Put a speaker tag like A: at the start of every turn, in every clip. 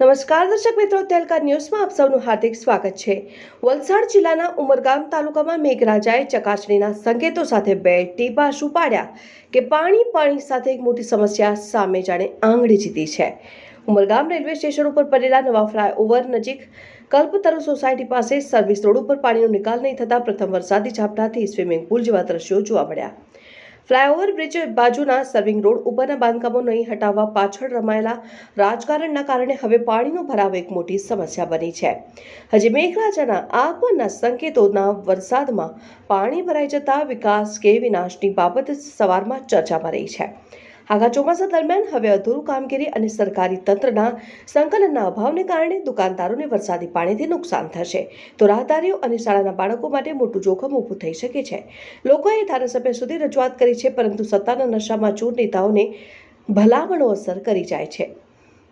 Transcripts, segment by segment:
A: નમસ્કાર દર્શક મિત્રો, તેલકા ન્યૂઝમાં આપ સૌનું હાર્દિક સ્વાગત છે. વલસાડ જિલ્લાના ઉમરગામ તાલુકામાં મેઘરાજાએ ચકાસણીના સંકેતો સાથે બે ટીપા શું પાડ્યા કે પાણી પાણી સાથે એક મોટી સમસ્યા સામે જાણે આંગળી જીતી છે. ઉમરગામ રેલવે સ્ટેશન ઉપર પડેલા નવા ફ્લાયઓવર નજીક કલ્પતરુ સોસાયટી પાસે સર્વિસ રોડ ઉપર પાણીનો નિકાલ નહીં થતા પ્રથમ વરસાદી ઝાપટાથી સ્વિમિંગ પુલ જેવા દ્રશ્યો જોવા મળ્યા. ફ્લાયઓવર બ્રિજ બાજુના સર્વિંગ રોડ ઉપરના બાંધકામો નહીં હટાવવા પાછળ રમાયેલા રાજકારણના કારણે હવે પાણીનો ભરાવ એક મોટી સમસ્યા બની છે. હજી મેઘરાજાના આગમનના સંકેતોના વરસાદમાં પાણી ભરાઈ જતા વિકાસ કે વિનાશની બાબત સવારમાં ચર્ચામાં રહી છે. આખા ચોમાસા દરમિયાન હવે અધૂરું કામગીરી અને સરકારી તંત્રના સંકલનના અભાવને કારણે દુકાનદારોને વરસાદી પાણીથી નુકસાન થશે. તો રાહદારીઓ અને શાળાના બાળકો માટે મોટું જોખમ ઊભું થઈ શકે છે. લોકોએ ધારાસભ્ય સુધી રજૂઆત કરી છે, પરંતુ સત્તાના નશામાં ચૂર નેતાઓને ભલામણો અસર કરી જાય છે.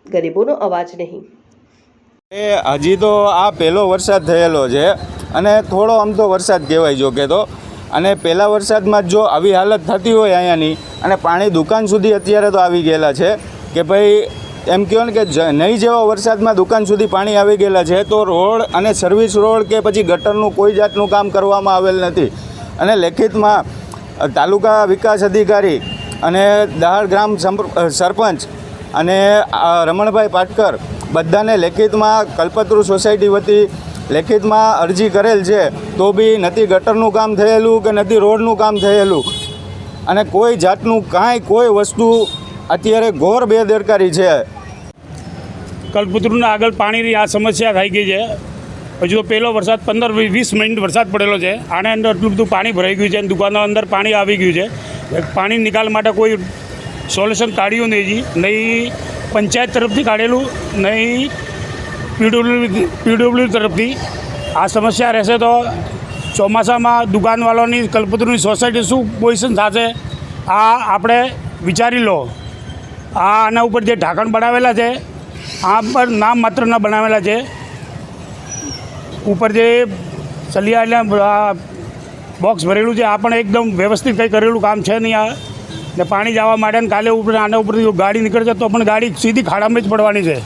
A: ગરીબોનો અવાજ નહીં.
B: એ હજી તો આ પહેલો વરસાદ થયેલો છે અને થોડો આમ તો વરસાદ કહેવાય જો કે તો. અને પહેલા વરસાદમાં જો આવી હાલત થતી હોય અહીંયાની, અને પાણી દુકાન સુધી અત્યારે તો આવી ગયેલા છે, કે ભાઈ એમ કહો ને કે નહીં જેવા વરસાદમાં દુકાન સુધી પાણી આવી ગયેલા છે, તો રોડ અને સર્વિસ રોડ કે પછી ગટરનું કોઈ જાતનું કામ કરવામાં આવેલ નથી. અને લેખિતમાં તાલુકા વિકાસ અધિકારી અને દહાડ ગ્રામ સરપંચ અને રમણભાઈ પાટકર બધાને લેખિતમાં કલ્પતરુ સોસાયટી વતી લેખિતમાં અરજી કરેલ છે, તો બી નથી ગટરનું કામ થયેલું કે નથી રોડનું કામ થયેલું. અને કોઈ જાતનું કાંઈ કોઈ વસ્તુ અત્યારે ઘોર બેદરકારી છે.
C: કલ્પતરુના આગળ પાણીની આ સમસ્યા થઈ ગઈ છે. હજુ તો પહેલો વરસાદ પંદર વીસ મિનિટ વરસાદ પડેલો છે. આને અંદર એટલું બધું પાણી ભરાઈ ગયું છે અને દુકાનો અંદર પાણી આવી ગયું છે. પાણી નિકાલ માટે કોઈ સોલ્યુશન કાઢ્યું નહીં નહીં પંચાયત તરફથી કાઢેલું, નહીં પીડબ્લ્યુ પીડબ્લ્યુ તરફથી આ સમસ્યા રહેશે તો ચોમાસામાં દુકાનવાળાની કલ્પતરુની સોસાયટી શું પોઝિશન થશે, આ આપણે વિચારી લો. આ આના ઉપર જે ઢાંકણ બનાવેલા છે, આ પર નામ માત્રના બનાવેલા છે. ઉપર જે સલિયા બોક્સ ભરેલું છે, આ પણ એકદમ વ્યવસ્થિત કંઈ કરેલું કામ છે નહીં આ. ને પાણી જવા માટે ને કાલે ઉપર, આના ઉપરથી ગાડી નીકળશે તો પણ ગાડી સીધી ખાડામાં જ પડવાની છે.